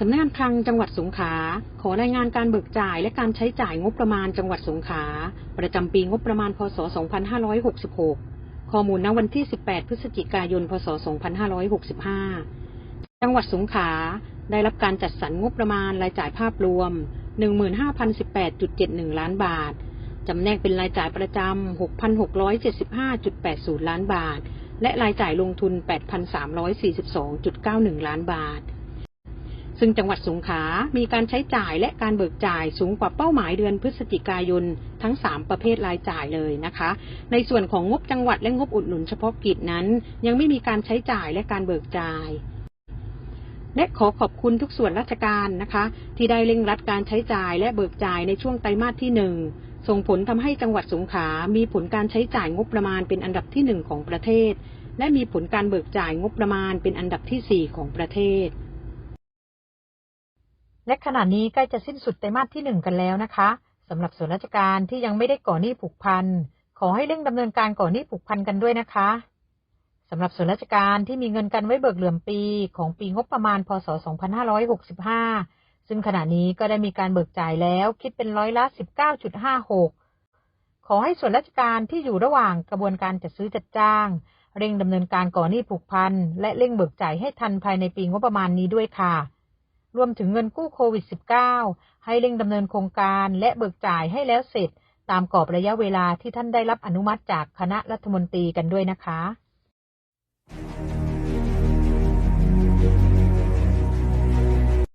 สำนักงานคลังจังหวัดสงขลาขอรายงานการเบิกจ่ายและการใช้จ่ายงบประมาณจังหวัดสงขลาประจำปีงบประมาณ พศ 2566 ข้อมูลณวันที่ 18 พฤศจิกายน พศ 2565 จังหวัดสงขลาได้รับการจัดสรรงบประมาณรายจ่ายภาพรวม 15,018.71 ล้านบาท จำแนกเป็นรายจ่ายประจำ 6,675.80 ล้านบาท และรายจ่ายลงทุน 8,342.91 ล้านบาท ซึ่งจังหวัดสงขลามีการใช้จ่ายและการเบิกจ่ายสูงกว่าเป้าหมายเดือนพฤศจิกายนทั้ง 3 ประเภทรายจ่ายเลยนะคะ ในส่วนของงบจังหวัดและงบอุดหนุนเฉพาะกิจนั้น ยังไม่มีการใช้จ่ายและการเบิกจ่ายและขอขอบคุณทุกส่วนราชการนะคะ ที่ได้เร่งรัดการใช้จ่ายและเบิกจ่ายในช่วงไตรมาสที่หนึ่งส่งผลทำให้จังหวัดสงขลามีผลการใช้จ่ายงบประมาณเป็นอันดับที่หนึ่งของประเทศ และมีผลการเบิกจ่ายงบประมาณเป็นอันดับที่สี่ของประเทศ และขณะนี้ใกล้จะสิ้นสุดไตรมาสที่หนึ่งกันแล้วนะคะสำหรับส่วนราชการที่ยังไม่ได้ก่อหนี้ผูกพัน ขอให้เร่งดำเนินการก่อหนี้ผูกพันกันด้วยนะคะสำหรับส่วนราชการที่มีเงินกันไว้เบิกเหลื่อมปีของปีงบประมาณ พศ 2565 ซึ่งขณะนี้ก็ได้มีการเบิกจ่ายแล้วคิดเป็นร้อยละ 19.56 ขอให้ส่วนราชการที่อยู่ระหว่างกระบวนการจัดซื้อจัดจ้าง เร่งดำเนินการก่อหนี้ผูกพัน และเร่งเบิกจ่ายให้ทันภายในปีงบประมาณนี้ด้วยค่ะ รวมถึงเงินกู้โควิด -19 ให้เร่งดำเนินโครงการและเบิกจ่ายให้แล้วเสร็จ ตามกรอบระยะเวลาที่ท่านได้รับอนุมัติจากคณะรัฐมนตรีกันด้วยนะคะ